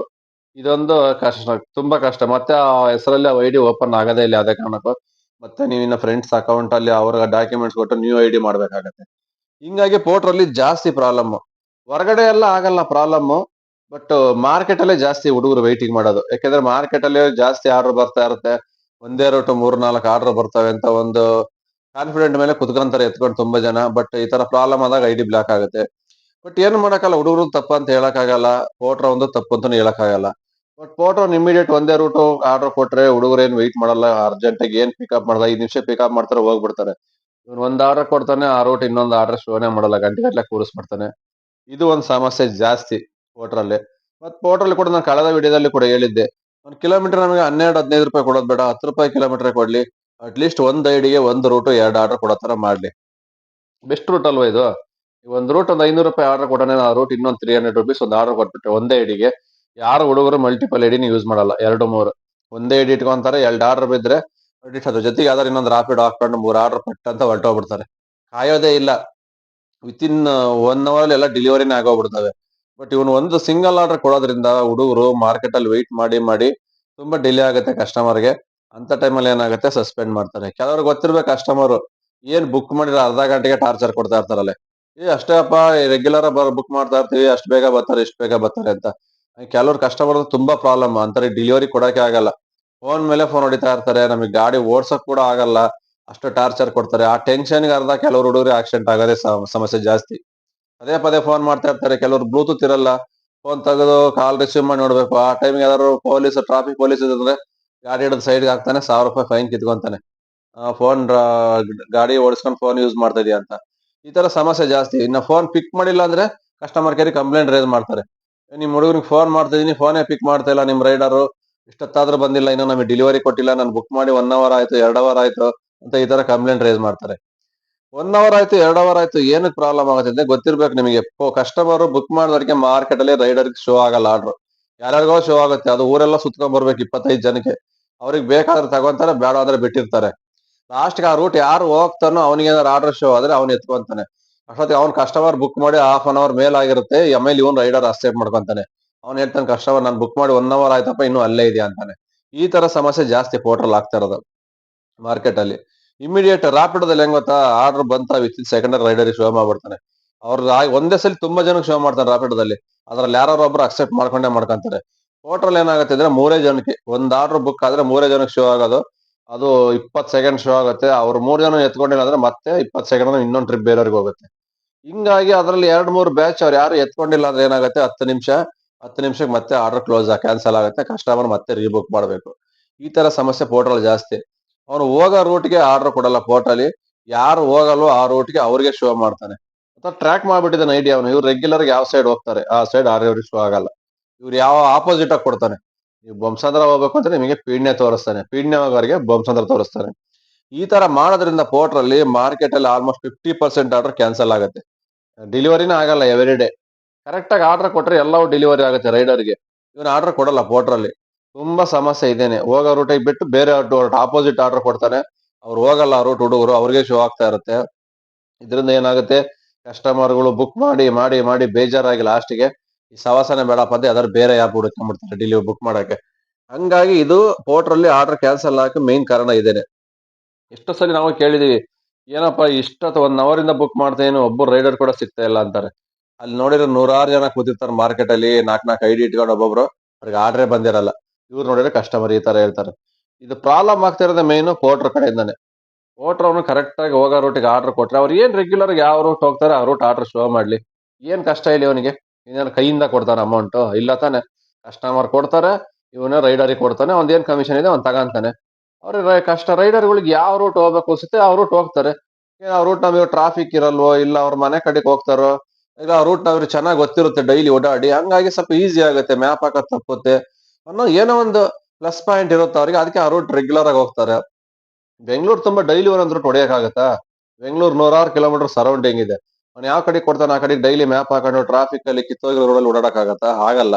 ಇದೊಂದು ಕಷ್ಟ, ತುಂಬಾ ಕಷ್ಟ. ಮತ್ತೆ ಆ ಹೆಸರಲ್ಲಿ ಐ ಡಿ ಓಪನ್ ಆಗದೇ ಇಲ್ಲ ಅದೇ ಕಾರಣಕ್ಕೂ. ಮತ್ತೆ ನೀವು ಇನ್ನ ಫ್ರೆಂಡ್ಸ್ ಅಕೌಂಟ್ ಅಲ್ಲಿ ಅವ್ರ ಡಾಕ್ಯುಮೆಂಟ್ಸ್ ಕೊಟ್ಟು ನ್ಯೂ ಐ ಡಿ ಮಾಡ್ಬೇಕಾಗತ್ತೆ. ಹಿಂಗಾಗಿ ಪೋರ್ಟ್ರಲ್ಲಿ ಜಾಸ್ತಿ ಪ್ರಾಬ್ಲಮ್ ಹೊರಗಡೆ ಎಲ್ಲ ಆಗಲ್ಲ ಪ್ರಾಬ್ಲಮ್ ಬಟ್ ಮಾರ್ಕೆಟ್ ಅಲ್ಲೇ ಜಾಸ್ತಿ ಹುಡುಗರು ವೈಟಿಂಗ್ ಮಾಡೋದು. ಯಾಕೆಂದ್ರೆ ಮಾರ್ಕೆಟ್ ಅಲ್ಲಿ ಜಾಸ್ತಿ ಆರ್ಡರ್ ಬರ್ತಾ ಇರುತ್ತೆ. ಒಂದೇ ಟು ಮೂರ್ ನಾಲ್ಕು ಆರ್ಡರ್ ಬರ್ತವೆ ಅಂತ ಒಂದು ಕಾನ್ಫಿಡೆಂಟ್ ಮೇಲೆ ಕುತ್ಕೊಂತಾರೆ ಎತ್ಕೊಂಡು ತುಂಬಾ ಜನ ಬಟ್ ಈ ತರ ಪ್ರಾಬ್ಲಮ್ ಆದಾಗ ಐ ಡಿ ಬ್ಲಾಕ್ ಆಗುತ್ತೆ. ಬಟ್ ಏನು ಮಾಡೋಕ್ಕಲ್ಲ ಹುಡುಗರು ತಪ್ಪು ಅಂತ ಹೇಳೋಕ್ಕಾಗಲ್ಲ. ಪೋಟ್ರ ಒಂದು ತಪ್ಪು ಅಂತ ಹೇಳೋಕ್ಕಾಗಲ್ಲ. ಬಟ್ ಪೋಟ್ರ ಇಮಿಡಿಯೇಟ್ ಒಂದೇ ರೂಟ್ ಆರ್ಡರ್ ಕೊಟ್ರೆ ಹುಡುಗರು ಏನ್ ವೆಯ್ಟ್ ಮಾಡಲ್ಲ ಅರ್ಜೆಂಟಾಗಿ ಏನು ಪಿಕಪ್ ಮಾಡ್ದ, ಐದು ನಿಮಿಷ ಪಿಕಪ್ ಮಾಡ್ತಾರೆ ಹೋಗ್ಬಿಡ್ತಾರೆ. ಇವ್ನು ಒಂದ್ ಆರ್ಡರ್ ಕೊಡ್ತಾನೆ, ಆ ರೂಟ್ ಇನ್ನೊಂದು ಆರ್ಡರ್ ಶೋನೇ ಮಾಡಲ್ಲ, ಗಂಟೆ ಗಟ್ಟಲೆ ಕೂರಿಸ್ಬಿಡ್ತಾನೆ. ಇದು ಒಂದು ಸಮಸ್ಯೆ ಜಾಸ್ತಿ ಫೋಟ್ರಲ್ಲಿ ಮತ್ತು ಪೋಟ್ರಲ್ಲಿ ಕೂಡ ನಾನು ಕಳೆದ ವಿಡಿಯೋದಲ್ಲಿ ಕೂಡ ಹೇಳಿದ್ದೆ. ಒಂದು ಕಿಲೋಮೀಟರ್ ನಮಗೆ ಹನ್ನೆರಡು, ಹದಿನೈದು ರೂಪಾಯಿ ಕೊಡೋದು ಬೇಡ. ಹತ್ತು ರೂಪಾಯಿ ಕಿಲೋಮೀಟರ್ ಕೊಡ್ಲಿ. ಅಟ್ಲೀಸ್ಟ್ ಒಂದು ಐಡಿಗೆ ಒಂದು ರೂಟ್ ಎರಡು ಆರ್ಡರ್ ಕೊಡೋ ತರ ಮಾಡ್ಲಿ. ಬೆಸ್ಟ್ ರೂಟ್ ಅಲ್ವಾ ಇದು? ಒಂದ್ ರೂಟ್ ಒಂದು ಐನೂರು ರೂಪಾಯಿ ಆರ್ಡರ್ ಕೊಟ್ಟನೆ ಆ ರೂಟ್ ಇನ್ನೊಂದು ತ್ರೀ ಹಂಡ್ರೆಡ್ ರುಪೀಸ್ ಒಂದು ಆರ್ಡರ್ ಕೊಟ್ಬಿಟ್ಟೆ ಒಂದೇ ಐಡಿಗೆ ಯಾರು ಹುಡುಗರು ಮಲ್ಟಿಪಲ್ ಐಡಿನ ಯೂಸ್ ಮಾಡಲ್ಲ, ಎರಡು ಮೂರು. ಒಂದೇ ಐಡಿ ಇಟ್ಕೊಂತಾರೆ, ಎರಡು ಆರ್ಡರ್ ಬಿದ್ರೆ ಅಡಿಟ್ ಅದ್ರ ಜೊತೆಗೆ ಯಾವ್ದಾರು ಇನ್ನೊಂದು ರಾಪಿಡ್ ಹಾಕೊಂಡು ಮೂರು ಆರ್ಡರ್ ಪಟ್ಟ ಅಂತ ಹೊರಟೋಗ್ಬಿಡ್ತಾರೆ. ಕಾಯೋದೇ ಇಲ್ಲ. ವಿತಿನ್ ಒನ್ ಅವರಲ್ಲಿ ಎಲ್ಲ ಡೆಲಿವರಿನೇ ಆಗೋಗ್ಬಿಡ್ತವೆ. ಬಟ್ ಇವನು ಒಂದು ಸಿಂಗಲ್ ಆರ್ಡರ್ ಕೊಡೋದ್ರಿಂದ ಹುಡುಗರು ಮಾರ್ಕೆಟ್ ಅಲ್ಲಿ ವೆಯ್ಟ್ ಮಾಡಿ ಮಾಡಿ ತುಂಬಾ ಡಿಲೇ ಆಗುತ್ತೆ ಕಸ್ಟಮರ್ಗೆ ಅಂತ ಟೈಮಲ್ಲಿ ಏನಾಗುತ್ತೆ ಸಸ್ಪೆಂಡ್ ಮಾಡ್ತಾರೆ. ಕೆಲವ್ರಿಗೆ ಗೊತ್ತಿರ್ಬೇಕು ಕಸ್ಟಮರ್ ಏನ್ ಬುಕ್ ಮಾಡಿರೋ ಅರ್ಧ ಗಂಟೆಗೆ ಟಾರ್ಚರ್ ಕೊಡ್ತಾ ಇರ್ತಾರಲ್ಲ. ಏ, ಅಷ್ಟೇ ಅಪ್ಪ ರೆಗ್ಯುಲರ್ ಬುಕ್ ಮಾಡ್ತಾ ಇರ್ತೀವಿ, ಅಷ್ಟು ಬೇಗ ಬರ್ತಾರೆ, ಇಷ್ಟು ಬೇಗ ಬರ್ತಾರೆ ಅಂತ. ಕೆಲವ್ರು ಕಸ್ಟಮರ್ ತುಂಬಾ ಪ್ರಾಬ್ಲಮ್ ಅಂತಾರೆ ಡೆಲಿವರಿ ಕೊಡಕ್ಕೆ ಆಗಲ್ಲ. ಫೋನ್ ಮೇಲೆ ಫೋನ್ ಹೊಡಿತಾ ಇರ್ತಾರೆ, ನಮಗೆ ಗಾಡಿ ಓಡ್ಸಕ್ ಕೂಡ ಆಗಲ್ಲ. ಅಷ್ಟು ಟಾರ್ಚರ್ ಕೊಡ್ತಾರೆ. ಆ ಟೆನ್ಷನ್ಗೆ ಅರ್ಧ ಕೆಲವ್ರು ಹುಡುಗರು ಆಕ್ಸಿಡೆಂಟ್ ಆಗೋದೇ ಸಮಸ್ಯೆ ಜಾಸ್ತಿ. ಪದೇ ಪದೇ ಫೋನ್ ಮಾಡ್ತಾ ಇರ್ತಾರೆ, ಕೆಲವರು ಬ್ಲೂಟೂತ್ ಇರಲ್ಲ. ಫೋನ್ ತೆಗೆದು ಕಾಲ್ ರಿಸೀವ್ ಮಾಡಿ ನೋಡ್ಬೇಕು. ಆ ಟೈಮ್ಗೆ ಯಾರು ಪೊಲೀಸ್ ಟ್ರಾಫಿಕ್ ಪೊಲೀಸ್ ಇದ್ರೆ ಗಾಡಿ ಹಿಡಿದು ಸೈಡ್ಗೆ ಹಾಕ್ತಾನೆ, ಸಾವಿರ ರೂಪಾಯಿ ಫೈನ್ ಕಿತ್ಕೊಂತಾನೆ. ಫೋನ್ ಗಾಡಿ ಓಡಿಸ್ಕೊಂಡು ಫೋನ್ ಯೂಸ್ ಮಾಡ್ತಾ ಇದೀಯ ಅಂತ. ಈ ತರ ಸಮಸ್ಯೆ ಜಾಸ್ತಿ. ಇನ್ನ ಫೋನ್ ಪಿಕ್ ಮಾಡಿಲ್ಲ ಅಂದ್ರೆ ಕಸ್ಟಮರ್ ಕೇರಿ ಕಂಪ್ಲೇಂಟ್ ರೇಸ್ ಮಾಡ್ತಾರೆ. ನಿಮ್ ಹುಡುಗರಿಗೆ ಫೋನ್ ಮಾಡ್ತಾ ಇದೀನಿ ಫೋನೇ ಪಿಕ್ ಮಾಡ್ತಾ ಇಲ್ಲ ನಿಮ್ ರೈಡರು ಇಷ್ಟೊತ್ತಾದ್ರೂ ಬಂದಿಲ್ಲ, ಇನ್ನು ನಮಗೆ ಡೆಲಿವರಿ ಕೊಟ್ಟಿಲ್ಲ, ನಾನು ಬುಕ್ ಮಾಡಿ ಒನ್ ಅವರ್ ಆಯ್ತು, ಎರಡು ಅವರ್ ಆಯ್ತು ಅಂತ ಈ ತರ ಕಂಪ್ಲೇಂಟ್ ರೇಸ್ ಮಾಡ್ತಾರೆ. ಒನ್ ಅವರ್ ಆಯ್ತು, ಎರಡು ಅವರ್ ಆಯ್ತು, ಏನಕ್ಕೆ ಪ್ರಾಬ್ಲಮ್ ಆಗುತ್ತೆ ಗೊತ್ತಿರ್ಬೇಕು ನಿಮಗೆ. ಕಸ್ಟಮರ್ ಬುಕ್ ಮಾಡಿದವರಿಗೆ ಮಾರ್ಕೆಟ್ ಅಲ್ಲಿ ರೈಡರ್ ಶೋ ಆಗಲ್ಲ ಆರ್ಡರ್ ಯಾರ್ಯಾರಿಗೋ ಶೋ ಆಗುತ್ತೆ, ಅದು ಊರೆಲ್ಲ ಸುತ್ಕೊಂಡ್ ಬರ್ಬೇಕು ಇಪ್ಪತ್ತೈದು ಜನಕ್ಕೆ. ಅವ್ರಿಗೆ ಬೇಕಾದ್ರೆ ತಗೊಂತಾರೆ, ಬೇಡ ಅಂದ್ರೆ ಬಿಟ್ಟಿರ್ತಾರೆ. ಲಾಸ್ಟ್ ಆ ರೂಟ್ ಯಾರು ಹೋಗ್ತಾನೋ ಅವನಿಗೆ ಏನಾದ್ರು ಆರ್ಡರ್ ಶೋ ಆದ್ರೆ ಅವ್ನು ಎತ್ಕೊಂತಾನೆ. ಅಷ್ಟೊತ್ತಿಗೆ ಅವ್ನ್ ಕಸ್ಟಮರ್ ಬುಕ್ ಮಾಡಿ ಹಾಫ್ ಅನ್ ಅವರ್ ಮೇಲ್ ಆಗಿರುತ್ತೆ ಆಮೇಲೆ ಇವನ್ ರೈಡರ್ ಅಕ್ಸೆಪ್ಟ್ ಮಾಡ್ಕೊಂತಾನೆ. ಅವ್ನು ಹೇಳ್ತಾನೆ ಕಸ್ಟಮರ್ ನಾನು ಬುಕ್ ಮಾಡಿ ಒನ್ ಅವರ್ ಆಯ್ತಪ್ಪ, ಇನ್ನೂ ಅಲ್ಲೇ ಇದೆಯಾ? ಅಂತಾನೆ. ಈ ತರ ಸಮಸ್ಯೆ ಜಾಸ್ತಿ ಪೋರ್ಟಲ್ ಆಗ್ತಾ ಇರೋದು ಮಾರ್ಕೆಟ್ ಅಲ್ಲಿ. ಇಮಿಡಿಯೇಟ್ ರಾಪಿಡೋದಲ್ಲಿ ಹೆಂಗ್ ಗೊತ್ತಾ ಆರ್ಡರ್ ಬಂತ ವಿತ್ ಸೆಕೆಂಡ್ ರೈಡರ್ ಶೋ ಮಾಡ್ಬಿಡ್ತಾನೆ. ಅವ್ರ ಒಂದೇ ಸಲ ತುಂಬಾ ಜನಕ್ಕೆ ಶೋ ಮಾಡ್ತಾರೆ ರಾಪಿಡೋದಲ್ಲಿ ಅದ್ರಲ್ಲಿ ಯಾರೋ ಒಬ್ರು ಅಕ್ಸೆಪ್ಟ್ ಮಾಡ್ಕೊಂಡೇ ಮಾಡ್ಕೊಂತಾರೆ. ಹೋಟೆಲ್ ಏನಾಗುತ್ತೆ ಅಂದ್ರೆ ಮೂರೇ ಜನಕ್ಕೆ, ಒಂದ್ ಆರ್ಡರ್ ಬುಕ್ ಆದ್ರೆ ಮೂರೇ ಜನಕ್ಕೆ ಶೋ ಆಗೋದು. ಅದು ಇಪ್ಪತ್ ಸೆಕೆಂಡ್ ಶೋ ಆಗುತ್ತೆ. ಅವ್ರು ಮೂರ್ ಜನ ಎತ್ಕೊಂಡಿಲ್ಲ ಅಂದ್ರೆ ಮತ್ತೆ ಇಪ್ಪತ್ ಸೆಕೆಂಡ್ ಇನ್ನೊಂದು ಟ್ರಿಪ್ ಬೇರೆಯವ್ರಿಗೆ ಹೋಗುತ್ತೆ. ಹಿಂಗಾಗಿ ಅದ್ರಲ್ಲಿ ಎರಡು ಮೂರು ಬ್ಯಾಚ್ ಅವ್ರು ಯಾರು ಎತ್ಕೊಂಡಿಲ್ಲ ಅಂದ್ರೆ ಏನಾಗುತ್ತೆ? ಹತ್ತು ನಿಮಿಷ, ಹತ್ತು ನಿಮಿಷಕ್ಕೆ ಮತ್ತೆ ಆರ್ಡರ್ ಕ್ಲೋಸ್ ಕ್ಯಾನ್ಸಲ್ ಆಗುತ್ತೆ. ಕಸ್ಟಮರ್ ಮತ್ತೆ ರೀಬುಕ್ ಮಾಡಬೇಕು. ಈ ತರ ಸಮಸ್ಯೆ ಪೋರ್ಟಲ್ ಜಾಸ್ತಿ. ಅವ್ರು ಹೋಗೋ ರೂಟ್ಗೆ ಆರ್ಡರ್ ಕೊಡಲ್ಲ ಪೋರ್ಟಲ್ಲಿ ಯಾರು ಹೋಗಲ್ವೋ ಆ ರೂಟ್ಗೆ ಅವ್ರಿಗೆ ಶೋ ಮಾಡ್ತಾನೆ. ಅಥವಾ ಟ್ರ್ಯಾಕ್ ಮಾಡ್ಬಿಟ್ಟಿದ್ದಾನೆ ಐಡಿಯಾ ಅವನು. ಇವ್ರು ರೆಗ್ಯುಲರ್ ಯಾವ ಸೈಡ್ ಹೋಗ್ತಾರೆ? ಆ ಸೈಡ್ ಆರ್ಯವ್ರಿಗೆ ಶೋ ಆಗಲ್ಲ. ಇವ್ರು ಯಾವ ಆಪೋಸಿಟ್ ಆಗಿ ಕೊಡ್ತಾನೆ. ನೀವು ಬೊಮ್ಸಂದ್ರ ಹೋಗ್ಬೇಕು ಅಂದ್ರೆ ನಿಮಗೆ ಪೀಣ್ಯ ತೋರಿಸ್ತಾನೆ. ಪೀಣ್ಯ ಹೋಗೋರಿಗೆ ಬೊಮ್ಸಂದ್ರ ತೋರಿಸ್ತಾನೆ. ಈ ತರ ಮಾಡೋದ್ರಿಂದ ಪೋರ್ಟ್ರಲ್ಲಿ ಮಾರ್ಕೆಟ್ ಅಲ್ಲಿ almost fifty percent order cancel ಆಗುತ್ತೆ. ಡೆಲಿವರಿನೇ ಆಗಲ್ಲ ಎವ್ರಿ ಡೇ ಕರೆಕ್ಟಾಗಿ ಆರ್ಡರ್ ಕೊಟ್ರೆ ಎಲ್ಲವೂ ಡೆಲಿವರಿ ಆಗುತ್ತೆ ರೈಡರ್ಗೆ. ಇವನು ಆರ್ಡರ್ ಕೊಡಲ್ಲ ಪೋರ್ಟ್ರಲ್ಲಿ ತುಂಬಾ ಸಮಸ್ಯೆ ಇದೇನೆ. ಹೋಗೋ ರೂಟಿಗೆ ಬಿಟ್ಟು ಬೇರೆ ಆಪೋಸಿಟ್ ಆರ್ಡರ್ ಕೊಡ್ತಾನೆ. ಅವ್ರು ಹೋಗಲ್ಲ ರೂಟ್ ಹುಡುಗರು, ಅವ್ರಿಗೆ ಶೋ ಆಗ್ತಾ ಇರುತ್ತೆ. ಇದರಿಂದ ಏನಾಗುತ್ತೆ? ಕಸ್ಟಮರ್ಗಳು ಬುಕ್ ಮಾಡಿ ಮಾಡಿ ಮಾಡಿ ಬೇಜಾರಾಗಿ ಲಾಸ್ಟ್ಗೆ ಈ ಸವಾಸನೆ ಬೇಡಪ್ಪ ಅಂತ ಯಾವ್ದಾದ್ರು ಬೇರೆ ಆ್ಯಪ್ ಹುಡುಕೊಂಡ್ಬಿಡ್ತಾರೆ ಡೆಲಿವರಿ ಬುಕ್ ಮಾಡಕ್ಕೆ. ಹಂಗಾಗಿ ಇದು ಪೋರ್ಟ್ರಲ್ಲಿ ಆರ್ಡರ್ ಕ್ಯಾನ್ಸಲ್ ಆಗಕ್ಕೆ ಮೇನ್ ಕಾರಣ ಇದೇನೆ. ಎಷ್ಟೋ ಸಲ ನಾವು ಕೇಳಿದೀವಿ, ಏನಪ್ಪ ಇಷ್ಟು ಒನ್ ಅವರ್ ಇಂದ ಬುಕ್ ಮಾಡ್ತೇನು ಒಬ್ಬರು ರೈಡರ್ ಕೂಡ ಸಿಗ್ತಾ ಇಲ್ಲ ಅಂತಾರೆ. ಅಲ್ಲಿ ನೋಡಿದ್ರೆ ನೂರಾರು ಜನ ಕೂತಿರ್ತಾರೆ ಮಾರ್ಕೆಟಲ್ಲಿ ನಾಲ್ಕು ನಾಲ್ಕು ನಾಲ್ಕು ಡಿ ಇಟ್ಕೊಂಡು ಒಬ್ಬೊಬ್ರು, ಅವ್ರಿಗೆ ಆರ್ಡ್ರೇ ಬಂದಿರಲ್ಲ. ಇವ್ರು ನೋಡಿದ್ರೆ ಕಸ್ಟಮರ್ ಈ ಥರ ಹೇಳ್ತಾರೆ. ಇದು ಪ್ರಾಬ್ಲಮ್ ಆಗ್ತಿರೋದೇ ಮೇನು ಪೋರ್ಟ್ರ್ ಕಡೆಯಿಂದಾನೆ. ಪೋರ್ಟ್ರ್ ಅವನು ಕರೆಕ್ಟಾಗಿ ಹೋಗೋ ರೂಟಿಗೆ ಆರ್ಡರ್ ಕೊಟ್ಟರೆ ಅವ್ರು ಏನು ರೆಗ್ಯುಲರ್ ಯಾವ ರೂಟ್ ಹೋಗ್ತಾರೆ ಆ ರೂಟ್ ಆರ್ಡರ್ ಶೋ ಮಾಡಲಿ. ಏನು ಕಷ್ಟ ಇಲ್ಲ ಅವನಿಗೆ? ಇನ್ನೇನು ಕೈಯಿಂದ ಕೊಡ್ತಾನೆ ಅಮೌಂಟ್ ಇಲ್ಲ ತಾನೆ. ಕಸ್ಟಮರ್ ಕೊಡ್ತಾರೆ, ಇವನೇ ರೈಡರಿಗೆ ಕೊಡ್ತಾನೆ ಏನ್ ಕಮಿಷನ್ ಇದೆ ಅವ್ನ್ ತಗಂತಾನೆ. ಅವ್ರ ಕಷ್ಟ ರೈಡರ್ಗಳಿಗೆ ಯಾವ ರೂಟ್ ಹೋಗ್ಬೇಕು ಅನ್ಸುತ್ತೆ, ಆ ರೂಟ್ ಹೋಗ್ತಾರೆ. ಏನು ಆ ರೂಟ್ ನಮಗೆ ಟ್ರಾಫಿಕ್ ಇರಲ್ವೋ, ಇಲ್ಲ ಅವ್ರ ಮನೆ ಕಡೆಗೆ ಹೋಗ್ತಾರೋ ಈಗ ಆ ರೂಟ್ ಅವ್ರಿಗೆ ಚೆನ್ನಾಗಿ ಗೊತ್ತಿರುತ್ತೆ ಡೈಲಿ ಓಡಾಡಿ, ಹಂಗಾಗಿ ಸ್ವಲ್ಪ ಈಸಿ ಆಗುತ್ತೆ ಮ್ಯಾಪ್ ಹಾಕೋದ್ ತಪ್ಪುತ್ತೆ ಅನ್ನೋ ಏನೋ ಒಂದು ಪ್ಲಸ್ ಪಾಯಿಂಟ್ ಇರುತ್ತೆ ಅವ್ರಿಗೆ, ಅದಕ್ಕೆ ಆ ರೂಟ್ ರೆಗ್ಯುಲರ್ ಆಗಿ ಹೋಗ್ತಾರೆ. ಬೆಂಗಳೂರು ತುಂಬಾ ಡೈಲಿ ಒಂದೊಂದು ರೂಟ್ ಹೊಡೆಯಕ್ಕಾಗತ್ತಾ ಬೆಂಗಳೂರು ನೂರಾರು ಕಿಲೋಮೀಟರ್ ಸರೌಂಡಿಂಗ್ ಇದೆ. ಯಾವ ಕಡೆ ಕೊಡ್ತಾನೆ ಆ ಕಡೆ ಡೈಲಿ ಮ್ಯಾಪ್ ಹಾಕೊಂಡು ಟ್ರಾಫಿಕ್ ಅಲ್ಲಿ ಕಿತ್ತೋಗಿರೋ ರೋಡಲ್ಲಿ ಓಡಾಡಕ್ಕಾಗತ್ತಾ? ಆಗಲ್ಲ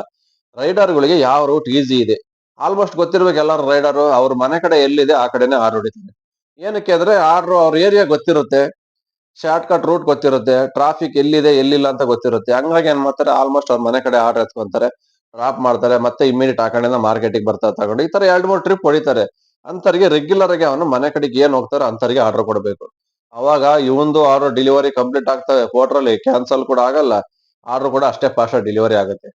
ರೈಡರ್ಗಳಿಗೆ ಯಾವ ರೂಟ್ ಈಸಿ ಇದೆ? ಆಲ್ಮೋಸ್ಟ್ ಗೊತ್ತಿರ್ಬೇಕು ಎಲ್ಲರೂ ರೈಡರ್. ಅವ್ರ ಮನೆ ಕಡೆ ಎಲ್ಲಿದೆ ಆ ಕಡೆನೆ ಆರ್ ಹೊಡಿತಾರೆ. ಏನಕ್ಕೆ ಅಂದ್ರೆ ಆರ್ಡ್ರು ಅವ್ರ ಏರಿಯಾ ಗೊತ್ತಿರುತ್ತೆ. ಶಾರ್ಟ್ ಕಟ್ ರೂಟ್ ಗೊತ್ತಿರುತ್ತೆ. ಟ್ರಾಫಿಕ್ ಎಲ್ಲಿದೆ, ಎಲ್ಲಿಲ್ಲ ಅಂತ ಗೊತ್ತಿರುತ್ತೆ. ಹಂಗಾಗಿ ಏನ್ ಮಾಡ್ತಾರೆ? ಆಲ್ಮೋಸ್ಟ್ ಅವ್ರ ಮನೆ ಕಡೆ ಆರ್ಡರ್ ಎತ್ಕೊಂತಾರೆ. ಡ್ರಾಪ್ ಮಾಡ್ತಾರೆ. ಮತ್ತೆ ಇಮಿಡಿಯೇಟ್ ಆ ಕಡೆಯಿಂದ ಮಾರ್ಕೆಟಿಗೆ ಬರ್ತಾರೆ ತಗೊಂಡು ಈ ತರ ಎರಡು ಮೂರು ಟ್ರಿಪ್ ಹೊಡಿತಾರೆ. ಅಂತರಿಗೆ ರೆಗ್ಯುಲರ್ ಆಗಿ ಅವನು ಮನೆ ಕಡೆಗೆ ಏನ್ ಹೋಗ್ತಾರೋ ಅಂತರಿಗೆ ಆರ್ಡರ್ ಕೊಡಬೇಕು. ಅವಾಗ ಇವಂದು ಆರ್ಡರ್ ಡೆಲಿವರಿ ಕಂಪ್ಲೀಟ್ ಆಗ್ತವೆ. ಅಲ್ಲಿ ಕ್ಯಾನ್ಸಲ್ ಕೂಡ ಆಗಲ್ಲ. ಆರ್ಡರ್ ಕೂಡ ಅಷ್ಟೇ ಫಾಸ್ಟ್ ಡೆಲಿವರಿ ಆಗುತ್ತೆ.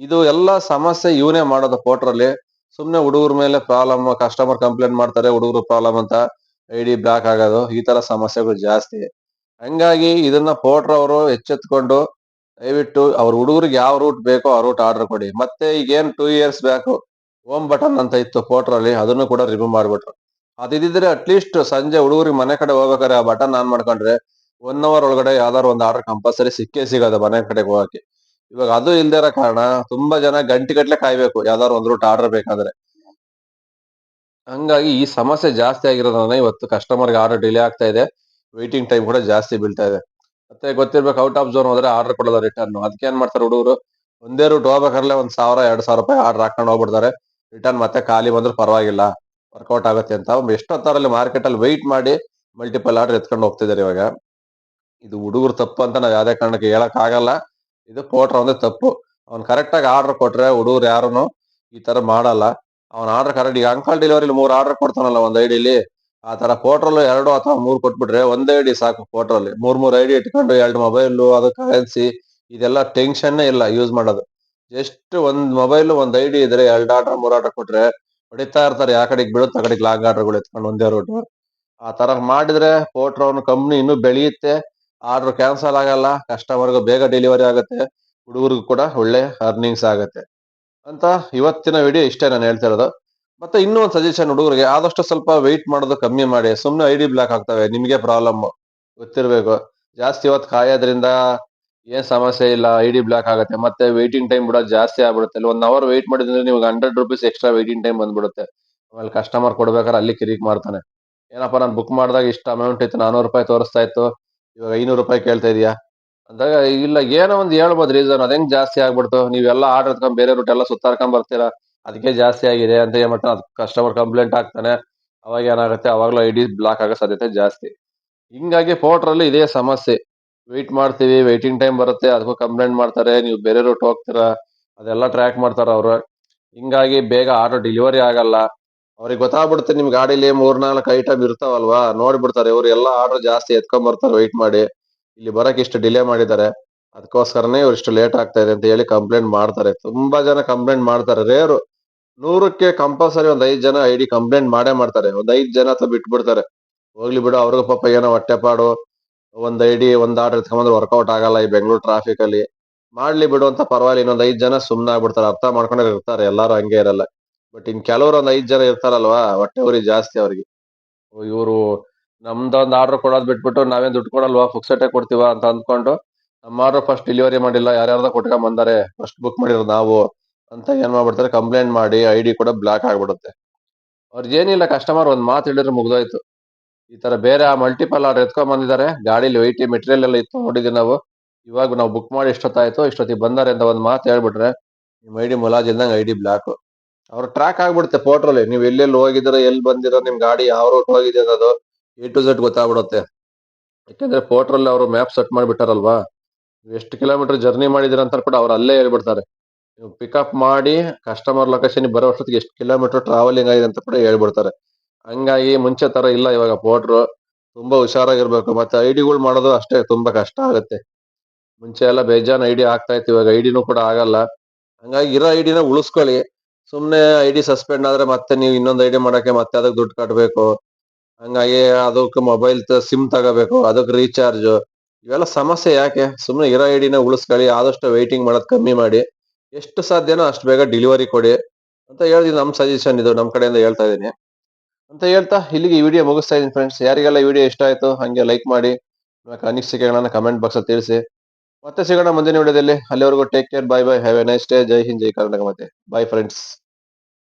ಇದು ಎಲ್ಲ ಸಮಸ್ಯೆ ಇವನೇ ಮಾಡೋದು ಅಲ್ಲಿ. ಸುಮ್ನೆ ಹುಡುಗರ ಮೇಲೆ ಪ್ರಾಬ್ಲಮ್ ಕಸ್ಟಮರ್ ಕಂಪ್ಲೇಂಟ್ ಮಾಡ್ತಾರೆ, ಹುಡುಗರು ಪ್ರಾಬ್ಲಮ್ ಅಂತ ಐಡಿ ಬ್ಲಾಕ್ ಆಗೋದು. ಈ ತರ ಸಮಸ್ಯೆಗಳು ಜಾಸ್ತಿ. ಹಂಗಾಗಿ ಇದನ್ನ ಪೋಟ್ರ್ ಅವರು ಎಚ್ಚೆತ್ಕೊಂಡು ದಯವಿಟ್ಟು ಅವ್ರ ಹುಡುಗರಿಗೆ ಯಾವ ರೂಟ್ ಬೇಕೋ ಆ ರೂಟ್ ಆರ್ಡರ್ ಕೊಡಿ. ಮತ್ತೆ ಈಗ ಏನ್ two years back home button ಅಂತ ಇತ್ತು ಪೋಟ್ರಲ್ಲಿ ಅದನ್ನು ಕೂಡ ರಿಮೂವ್ ಮಾಡ್ಬಿಟ್ರು. ಅದಿದ್ರೆ ಅಟ್ಲೀಸ್ಟ್ ಸಂಜೆ ಹುಡುಗರಿಗೆ ಮನೆ ಕಡೆ ಹೋಗ್ಬೇಕಾದ್ರೆ ಆ ಬಟನ್ ಆನ್ ಮಾಡ್ಕೊಂಡ್ರೆ ಒನ್ ಅವರ್ ಒಳಗಡೆ ಯಾವ್ದಾದ್ರು ಒಂದು ಆರ್ಡರ್ ಕಂಪಲ್ಸರಿ ಸಿಕ್ಕೇ ಸಿಗೋದು ಮನೆ ಕಡೆಗೆ ಹೋಗಕ್ಕೆ. ಇವಾಗ ಅದು ಇಲ್ದೇ ಇರೋ ಕಾರಣ ತುಂಬಾ ಜನ ಗಂಟೆ ಗಟ್ಲೆ ಕಾಯ್ಬೇಕು, ಯಾವ್ದಾದ್ರು ಒಂದ್ ರೂಟ್ ಆರ್ಡರ್ ಬೇಕಾದ್ರೆ. ಹಂಗಾಗಿ ಈ ಸಮಸ್ಯೆ ಜಾಸ್ತಿ ಆಗಿರೋದ್ರಿಂದ ಇವತ್ತು ಕಸ್ಟಮರ್ಗೆ ಆರ್ಡರ್ ಡಿಲೇ ಆಗ್ತಾ ಇದೆ ವೇಟಿಂಗ್ ಟೈಮ್ ಕೂಡ ಜಾಸ್ತಿ ಬೀಳ್ತಾ ಇದೆ. ಮತ್ತೆ ಗೊತ್ತಿರ್ಬೇಕು ಔಟ್ ಆಫ್ ಝೋನ್ ಹೋದ್ರೆ ಆರ್ಡರ್ ಕೊಡೋದು ರಿಟರ್ನ್ ಅದಕ್ಕೆ ಏನ್ ಮಾಡ್ತಾರೆ ಹುಡುಗರು? ಒಂದೇ ರೂಟ್ ಹೋಗ್ಬೇಕಾರ್ಲೆ ಒಂದ್ ಸಾವಿರ, ಎರಡ್ ಸಾವಿರ ರೂಪಾಯಿ ಆರ್ಡರ್ ಹಾಕೊಂಡು ಹೋಗ್ಬಿಡ್ತಾರೆ. ರಿಟರ್ನ್ ಮತ್ತೆ ಖಾಲಿ ಬಂದ್ರೆ ಪರವಾಗಿಲ್ಲ. ವರ್ಕೌಟ್ ಆಗುತ್ತೆ ಅಂತ. ಎಷ್ಟೊತ್ತಾರಲ್ಲಿ ಮಾರ್ಕೆಟ್ ಅಲ್ಲಿ ವೆಯ್ಟ್ ಮಾಡಿ ಮಲ್ಟಿಪಲ್ ಆರ್ಡರ್ ಎತ್ಕೊಂಡು ಹೋಗ್ತಿದ್ದಾರೆ ಇವಾಗ. ಇದು ಹುಡುಗರು ತಪ್ಪು ಅಂತ ನಾವು ಯಾವುದೇ ಕಾರಣಕ್ಕೆ ಹೇಳಕ್ ಆಗಲ್ಲ ಇದು ಕೊಟ್ರ ಒಂದೇ ತಪ್ಪು. ಅವ್ನು ಕರೆಕ್ಟಾಗಿ ಆರ್ಡರ್ ಕೊಟ್ರೆ ಹುಡುಗರು ಯಾರುನು ಈ ತರ ಮಾಡಲ್ಲ. ಅವ್ನ ಆರ್ಡರ್ ಕರೆಕ್ಟ್ ಈಗ ಅಂಕಲ್ ಡೆಲಿವರಿಲಿ ಮೂರು ಆರ್ಡರ್ ಕೊಡ್ತಾನಲ್ಲ ಒಂದ್ ಐಡಿಲಿ ಆ ತರ ಪೋಟ್ರಲ್ ಎರಡು ಅಥವಾ ಮೂರು ಕೊಟ್ಬಿಟ್ರೆ ಒಂದೇ ಐಡಿ ಸಾಕು ಪೋಟ್ರಲ್ಲಿ ಮೂರ್ ಮೂರು ಐಡಿ ಇಟ್ಕೊಂಡು ಎರಡು ಮೊಬೈಲ್ ಅದು ಕರೆನ್ಸಿ ಇದೆಲ್ಲ ಟೆನ್ಷನ್ ಇಲ್ಲ ಯೂಸ್ ಮಾಡೋದು. ಜಸ್ಟ್ ಒಂದು ಮೊಬೈಲ್ ಒಂದು ಐಡಿ ಇದ್ರೆ ಎರಡು ಆರ್ಡರ್ ಮೂರು ಆರ್ಡರ್ ಕೊಟ್ರೆ ಹೊಡಿತಾ ಇರ್ತಾರೆ ಯಾವ ಕಡೆಗೆ ಬೀಳುತ್ತೆ ಆ ಕಡೆಗೆ ಲಾಗ್ ಆರ್ಡರ್ಗಳು ಎತ್ಕೊಂಡು ಒಂದೇ ರೂಟ್ ಆ ತರ ಮಾಡಿದ್ರೆ ಪೋಟ್ರ್ ಅವ್ನ ಕಂಪ್ನಿ ಇನ್ನೂ ಬೆಳೆಯುತ್ತೆ ಆರ್ಡರ್ ಕ್ಯಾನ್ಸಲ್ ಆಗಲ್ಲ ಕಸ್ಟಮರ್ಗೂ ಬೇಗ ಡೆಲಿವರಿ ಆಗುತ್ತೆ ಹುಡುಗರಿಗೂ ಕೂಡ ಒಳ್ಳೆ ಅರ್ನಿಂಗ್ಸ್ ಆಗುತ್ತೆ. ಅಂತ ಇವತ್ತಿನ ವಿಡಿಯೋ ಇಷ್ಟೇ ನಾನು ಹೇಳ್ತಾ ಇರೋದು. ಮತ್ತೆ ಇನ್ನೂ ಒಂದು ಸಜೆಷನ್ ಹುಡುಗರಿಗೆ ಆದಷ್ಟು ಸ್ವಲ್ಪ ವೆಯ್ಟ್ ಮಾಡೋದು ಕಮ್ಮಿ ಮಾಡಿ. ಸುಮ್ಮನೆ ಐ ಡಿ ಬ್ಲಾಕ್ ಆಗ್ತವೆ ನಿಮಗೆ ಪ್ರಾಬ್ಲಮ್ ಗೊತ್ತಿರಬೇಕು. ಜಾಸ್ತಿ ಇವತ್ತು ಕಾಯೋದ್ರಿಂದ ಏನ್ ಸಮಸ್ಯೆ ಇಲ್ಲ, ಐ ಡಿ ಬ್ಲಾಕ್ ಆಗುತ್ತೆ, ಮತ್ತೆ ವೇಟಿಂಗ್ ಟೈಮ್ ಕೂಡ ಜಾಸ್ತಿ ಆಗ್ಬಿಡುತ್ತೆ. ಅಲ್ಲಿ ಒನ್ ಅವರ್ ವೈಟ್ ಮಾಡಿದ್ರೆ ನಿಮ್ಗೆ hundred rupees extra waiting time ಬಂದ್ಬಿಡುತ್ತೆ. ಆಮೇಲೆ ಕಸ್ಟಮರ್ ಕೊಡ್ಬೇಕಾದ್ರೆ ಅಲ್ಲಿ ಕಿರಿಕ್ ಮಾಡ್ತಾನೆ. ಏನಪ್ಪ ನಾನು ಬುಕ್ ಮಾಡಿದಾಗ ಇಷ್ಟು ಅಮೌಂಟ್ ಇತ್ತು, ನಾನೂರು ರೂಪಾಯಿ ತೋರಿಸ್ತಾ ಇತ್ತು, ಇವಾಗ ಐನೂರು ರೂಪಾಯಿ ಕೇಳ್ತಾ ಇದೀಯಾ? ಅಂದಾಗ ಇಲ್ಲ, ಏನೋ ಒಂದು ಹೇಳ್ಬೋದು ರೀಸನ್ ಅದ್ ಹೆಂಗ್ ಜಾಸ್ತಿ ಆಗ್ಬಿಡ್ತು? ನೀವೆಲ್ಲ ಆರ್ಡರ್ ಎತ್ಕೊಂಡ್ ಬೇರೆ ರೂಟ್ ಎಲ್ಲ ಸುತ್ತಾರ್ಕೊಂಡ್ ಬರ್ತೀರಾ? ಅದಕ್ಕೆ ಜಾಸ್ತಿ ಆಗಿದೆ ಅಂತ ಏನ್ಮಾಡ್ತಾನೆ ಅದು ಕಸ್ಟಮರ್ ಕಂಪ್ಲೇಂಟ್ ಆಗ್ತಾನೆ ಅವಾಗ ಏನಾಗುತ್ತೆ, ಅವಾಗ್ಲೂ ಐ ಡಿ ಬ್ಲಾಕ್ ಆಗೋ ಸಾಧ್ಯತೆ ಜಾಸ್ತಿ. ಹಿಂಗಾಗಿ ಪೋರ್ಟ್ರಲ್ಲಿ ಇದೇ ಸಮಸ್ಯೆ. ವೆಯ್ಟ್ ಮಾಡ್ತೀವಿ ವೆಯ್ಟಿಂಗ್ ಟೈಮ್ ಬರುತ್ತೆ ಅದಕ್ಕೂ ಕಂಪ್ಲೇಂಟ್ ಮಾಡ್ತಾರೆ, ನೀವು ಬೇರೆ ರೂಟ್ ಹೋಗ್ತೀರಾ, ಅದೆಲ್ಲ ಟ್ರ್ಯಾಕ್ ಮಾಡ್ತಾರೆ ಅವರು. ಹಿಂಗಾಗಿ ಬೇಗ ಆರ್ಡರ್ ಡೆಲಿವರಿ ಆಗಲ್ಲ. ಅವ್ರಿಗೆ ಗೊತ್ತಾಗ್ಬಿಡುತ್ತೆ ನಿಮ್ ಗಾಡಿಲಿ ಮೂರ್ನಾಲ್ಕು ಐಟಮ್ ಇರ್ತಾವಲ್ವಾ, ನೋಡ್ಬಿಡ್ತಾರೆ, ಇವ್ರು ಎಲ್ಲ ಆರ್ಡರ್ ಜಾಸ್ತಿ ಎತ್ಕೊಂಡ್ ಬರ್ತಾರೆ ವೆಯ್ಟ್ ಮಾಡಿ. ಇಲ್ಲಿ ಬರಕ್ ಇಷ್ಟು ಡಿಲೇ ಮಾಡಿದ್ದಾರೆ ಅದಕ್ಕೋಸ್ಕರನೇ ಇವ್ರು ಇಷ್ಟು ಲೇಟ್ ಆಗ್ತಾ ಇದೆ ಅಂತ ಹೇಳಿ ಕಂಪ್ಲೇಂಟ್ ಮಾಡ್ತಾರೆ. ತುಂಬಾ ಜನ ಕಂಪ್ಲೇಂಟ್ ಮಾಡ್ತಾರೆ ರೇರು ನೂರಕ್ಕೆ ಕಂಪಲ್ಸರಿ ಒಂದ್ ಐದ್ ಜನ ಐಡಿ ಕಂಪ್ಲೇಂಟ್ ಮಾಡೇ ಮಾಡ್ತಾರೆ, ಒಂದ್ ಐದ್ ಜನ ಅಥವಾ ಬಿಟ್ಬಿಡ್ತಾರೆ. ಹೋಗ್ಲಿ ಬಿಡು, ಅವ್ರಿಗೂ ಪಾಪ ಏನೋ ಹೊಟ್ಟೆಪಾಡು ಒಂದ್ ಐಡಿ ಒಂದ್ ಆರ್ಡರ್ ಎತ್ಕೊಂಡ್ರೆ ವರ್ಕೌಟ್ ಆಗಲ್ಲ ಈ ಬೆಂಗಳೂರು ಟ್ರಾಫಿಕ್ ಅಲ್ಲಿ. ಮಾಡ್ಲಿ ಬಿಡು ಅಂತ ಪರವಾಗಿಲ್ಲ, ಇನ್ನೊಂದ್ ಐದ್ ಜನ ಸುಮ್ನೆ ಆಗ್ಬಿಡ್ತಾರೆ, ಅರ್ಥ ಮಾಡ್ಕೊಂಡೇ ಇರ್ತಾರೆ, ಎಲ್ಲಾರು ಹಂಗೆ ಇರಲ್ಲ. ಬಟ್ ಇನ್ ಕೆಲವರು ಒಂದ್ ಐದ್ ಜನ ಇರ್ತಾರಲ್ವಾ, ಹೊಟ್ಟೆ ಊರಿ ಜಾಸ್ತಿ ಅವ್ರಿಗೆ. ಇವರು ನಮ್ದೊಂದ್ ಆರ್ಡರ್ ಕೊಡೋದ್ ಬಿಟ್ಬಿಟ್ಟು ನಾವೇನ್ ದುಡ್ಡು ಕೊಡಲ್ವಾ ಫುಕ್ಸೆಟೆ ಕೊಡ್ತೀವ ಅಂತ ಅಂದ್ಕೊಂಡು, ನಮ್ಮ ಆರ್ಡರ್ ಫಸ್ಟ್ ಡೆಲಿವರಿ ಮಾಡಿಲ್ಲ, ಯಾರ್ಯಾರ್ದ ಕೊಟ್ಕೊಂಡ್ ಬಂದಾರೆ ಫಸ್ಟ್ ಬುಕ್ ಮಾಡಿರೋದು ನಾವು ಅಂತ ಏನ್ ಮಾಡ್ಬಿಡ್ತಾರೆ ಕಂಪ್ಲೇಂಟ್ ಮಾಡಿ ಐಡಿ ಕೂಡ ಬ್ಲಾಕ್ ಆಗ್ಬಿಡುತ್ತೆ. ಅವ್ರಿಗೆ ಏನಿಲ್ಲ ಕಸ್ಟಮರ್ ಒಂದ್ ಮಾತು ಹೇಳಿದ್ರೆ ಮುಗ್ದೋಯ್ತು. ಈ ತರ ಬೇರೆ ಆ ಮಲ್ಟಿಪಲ್ ಆರ್ಡರ್ ಎತ್ಕೊಂಡ್ ಬಂದಿದ್ದಾರೆ. ಗಾಡಿಲಿ ವೈಟಿ ಮೆಟೀರಿಯಲ್ ಎಲ್ಲ ಇತ್ತು, ನೋಡಿದ್ವಿ ನಾವು. ಇವಾಗ ನಾವು ಬುಕ್ ಮಾಡಿ ಎಷ್ಟೊತ್ತಾಯ್ತು, ಇಷ್ಟೊತ್ತಿಗೆ ಬಂದಾರೆ ಅಂತ ಒಂದು ಮಾತು ಹೇಳ್ಬಿಟ್ರೆ, ನಿಮ್ಮ ಐ ಡಿ ಮುಲಾಜಿಲ್ದಂಗೆ ಐ ಡಿ ಬ್ಲಾಕ್ ಅವ್ರು ಟ್ರ್ಯಾಕ್ ಆಗ್ಬಿಡುತ್ತೆ ಪೋರ್ಟ್ರಲ್ಲಿ ನೀವು ಎಲ್ಲೆಲ್ಲಿ ಹೋಗಿದ್ದೀರೋ, ಎಲ್ಲಿ ಬಂದಿರೋ, ನಿಮ್ ಗಾಡಿ ಯಾವ ರೂಟ್ ಹೋಗಿದೆ ಅನ್ನೋದು ಎ ಟು ಝೆಡ್ ಗೊತ್ತಾಗ್ಬಿಡುತ್ತೆ. ಯಾಕಂದ್ರೆ ಪೋರ್ಟ್ರಲ್ಲಿ ಅವರು ಮ್ಯಾಪ್ ಸೆಟ್ ಮಾಡಿಬಿಟ್ಟಾರಲ್ವಾ? ಎಷ್ಟು ಕಿಲೋಮೀಟರ್ ಜರ್ನಿ ಮಾಡಿದಿರ ಅಂತ ಕೂಡ ಅವ್ರು ಅಲ್ಲೇ ಹೇಳ್ಬಿಡ್ತಾರೆ. ನೀವು ಪಿಕಪ್ ಮಾಡಿ ಕಸ್ಟಮರ್ ಲೊಕೇಶನ್ ಬರೋ ಅಷ್ಟೊತ್ತಿಗೆ ಎಷ್ಟು ಕಿಲೋಮೀಟರ್ ಟ್ರಾವೆಲಿಂಗ್ ಆಗಿದೆ ಅಂತ ಕೂಡ ಹೇಳ್ಬಿಡ್ತಾರೆ. ಹಂಗಾಗಿ ಮುಂಚೆ ತರ ಇಲ್ಲ, ಇವಾಗ ಪೋಟ್ರು ತುಂಬಾ ಹುಷಾರಾಗಿರ್ಬೇಕು. ಮತ್ತೆ ಐಡಿಗಳು ಮಾಡೋದು ಅಷ್ಟೇ ತುಂಬಾ ಕಷ್ಟ ಆಗುತ್ತೆ. ಮುಂಚೆ ಎಲ್ಲ ಬೇಜಾನ್ ಐಡಿ ಆಗ್ತಾ ಇತ್ತು, ಇವಾಗ ಐಡಿನೂ ಕೂಡ ಆಗಲ್ಲ. ಹಂಗಾಗಿ ಇರೋ ಐಡಿನ ಉಳಿಸ್ಕೊಳ್ಳಿ. ಸುಮ್ನೆ ಐಡಿ ಸಸ್ಪೆಂಡ್ ಆದ್ರೆ ಮತ್ತೆ ನೀವು ಇನ್ನೊಂದು ಐಡಿ ಮಾಡಕ್ಕೆ ಮತ್ತೆ ಅದಕ್ಕೆ ದುಡ್ಡು ಕಟ್ಟಬೇಕು ಹಂಗಾಗಿ ಅದಕ್ಕೆ ಮೊಬೈಲ್ ಸಿಮ್ ತಗೋಬೇಕು, ಅದಕ್ಕೆ ರೀಚಾರ್ಜ್ ಇವೆಲ್ಲ ಸಮಸ್ಯೆ ಯಾಕೆ? ಸುಮ್ಮನೆ ಇರೋ ಐಡಿನ ಉಳಿಸ್ಕೊಳ್ಳಿ, ಆದಷ್ಟು ವೆಯ್ಟಿಂಗ್ ಮಾಡೋದು ಕಮ್ಮಿ ಮಾಡಿ. ಎಷ್ಟು ಸಾಧ್ಯನೋ ಅಷ್ಟು ಬೇಗ ಡೆಲಿವರಿ ಕೊಡಿ ಅಂತ ಹೇಳಿದ್ವಿ ನಮ್ಮ ಸಜೆಷನ್ ಇದು. ನಮ್ಮ ಕಡೆಯಿಂದ ಹೇಳ್ತಾ ಇದೀನಿ ಅಂತ ಹೇಳ್ತಾ ಇಲ್ಲಿಗೆ ಈ ವಿಡಿಯೋ ಮುಗಿಸ್ತಾ ಇದ್ದೀನಿ ಫ್ರೆಂಡ್ಸ್ ಯಾರಿಗೆಲ್ಲ ವಿಡಿಯೋ ಇಷ್ಟ ಆಯ್ತು ಹಾಗೆ ಲೈಕ್ ಮಾಡಿ. ಅನಿಸಿಕೆಗಳನ್ನ ಕಮೆಂಟ್ ಬಾಕ್ಸ್ ಅಲ್ಲಿ ತಿಳಿಸಿ. ಮತ್ತೆ ಸಿಗೋಣ ಮುಂದಿನ ವಿಡಿಯೋದಲ್ಲಿ ಅಲ್ಲಿವರೆಗೂ take care bye bye have a nice day ಜೈ ಹಿಂದ್, ಜೈ ಕರ್ನಾಟಕ ಮತ್ತೆ ಬೈ ಫ್ರೆಂಡ್ಸ್